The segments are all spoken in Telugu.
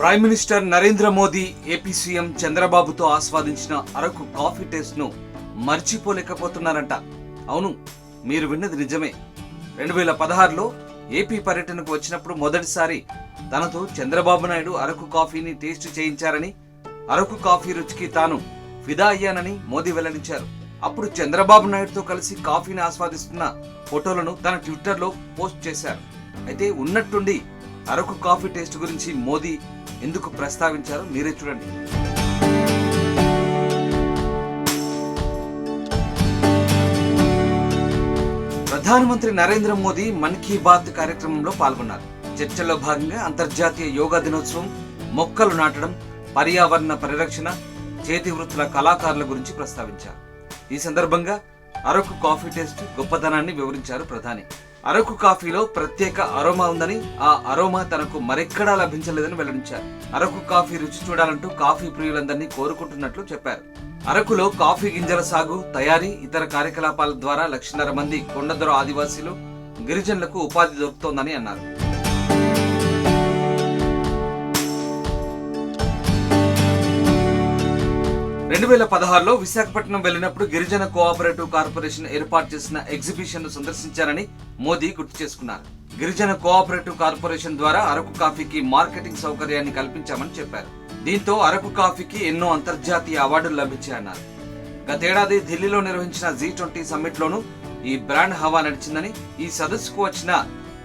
Prime minister Narendra Modi AP CM చంద్రబాబుతో ఆస్వాదించిన అరకు కాఫీ టేస్ట్ను మర్చిపోలేకపోతున్నారంట. అవును మీరు విన్నది నిజమే. రెండు వేల పదహారులో ఏపీ పర్యటనకు వచ్చినప్పుడు మొదటిసారి తనతో చంద్రబాబు నాయుడు అరకు కాఫీని టేస్ట్ చేయించారని అరకు కాఫీ రుచికి తాను ఫిదా అయ్యానని మోదీ వెల్లడించారు. అప్పుడు చంద్రబాబు నాయుడుతో కలిసి కాఫీని ఆస్వాదిస్తున్న ఫోటోలను తన ట్విట్టర్లో పోస్ట్ చేశారు. అయితే ఉన్నట్టుండి అరకు కాఫీ టేస్ట్ గురించి మోదీ ఎందుకు ప్రస్తావించారో మీరే చూడండి. ప్రధానమంత్రి నరేంద్ర మోదీ మన్ కీ బాత్ కార్యక్రమంలో పాల్గొన్నారు. చర్చల్లో భాగంగా అంతర్జాతీయ యోగా దినోత్సవం మొక్కలు నాటడం పర్యావరణ పరిరక్షణ చేతి వృత్తుల కళాకారుల గురించి ప్రస్తావించారు. ఈ సందర్భంగా అరకు కాఫీ టేస్ట్ గొప్పతనాన్ని వివరించారు ప్రధాని. అరకు కాఫీలో ప్రత్యేక అరోమా ఉందని ఆ అరోమా తనకు మరెక్కడా లభించలేదని వెల్లడించారు. అరకు కాఫీ రుచి చూడాలంటూ కాఫీ ప్రియులందరినీ కోరుకుంటున్నట్లు చెప్పారు. అరకులో కాఫీ గింజల సాగు తయారీ ఇతర కార్యకలాపాల ద్వారా లక్షన్నర మంది కొండదొర ఆదివాసీలు గిరిజనులకు ఉపాధి దొరుకుతోందని అన్నారు. రెండు వేల పదహారులో విశాఖపట్నం వెళ్ళినప్పుడు గిరిజన కోఆపరేటివ్ కార్పొరేషన్ ఏర్పాటు చేసిన ఎగ్జిబిషన్ను సందర్శించారని మోదీ గుర్తు చేసుకున్నారు. గిరిజన కోఆపరేటివ్ కార్పొరేషన్ ద్వారా అరకు కాఫీకి మార్కెటింగ్ సౌకర్యాన్ని కల్పించామని చెప్పారు. దీంతో అరకు కాఫీకి ఎన్నో అంతర్జాతీయ అవార్డులు లభించాయన్నారు. గతేడాది ఢిల్లీలో నిర్వహించిన జీ ట్వంటీ సమ్మిట్ లోను ఈ బ్రాండ్ హవా నడిచిందని ఈ సదస్సుకు వచ్చిన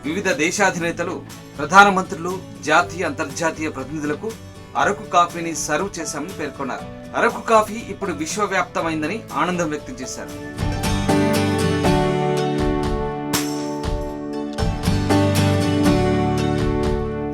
వివిధ దేశాధినేతలు ప్రధానమంత్రులు జాతీయ అంతర్జాతీయ ప్రతినిధులకు అరకు కాఫీని సర్వ్ చేశామని పేర్కొన్నారు. అరకు కాఫీ ఇప్పుడు విశ్వవ్యాప్తమైందని ఆనందం వ్యక్తం చేశారు.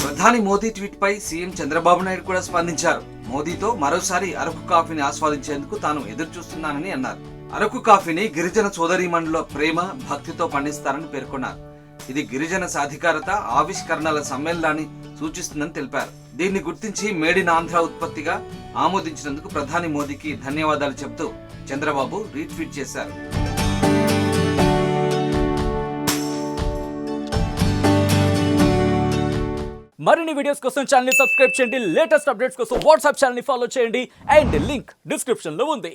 ప్రధాని మోదీ ట్వీట్ పై సీఎం చంద్రబాబు నాయుడు కూడా స్పందించారు. మోదీతో మరోసారి అరకు కాఫీని ఆస్వాదించేందుకు తాను ఎదురు చూస్తున్నానని అన్నారు. అరకు కాఫీని గిరిజన సోదరీమణుల ప్రేమ భక్తితో పండిస్తారని పేర్కొన్నారు. ఇది గిరిజన సాధికారత ఆవిష్కరణల సమ్మేళనాన్ని సూచిస్తుందని తెలిపారు. దీన్ని గుర్తించి మేడ్ ఇన్ ఆంధ్ర ఉత్పత్తిగా ఆమోదించినందుకు ప్రధాని మోదీకి ధన్యవాదాలు చెబుతూ చంద్రబాబు రీట్వీట్ చేశారు. మరిన్ని వీడియోస్ కోసం ఛానల్ సబ్స్క్రైబ్ చేయండి. లేటెస్ట్ అప్డేట్స్ కోసం వాట్సాప్ ఛానల్ ఫాలో చేయండి. అండ్ లింక్ డిస్క్రిప్షన్లో ఉంది.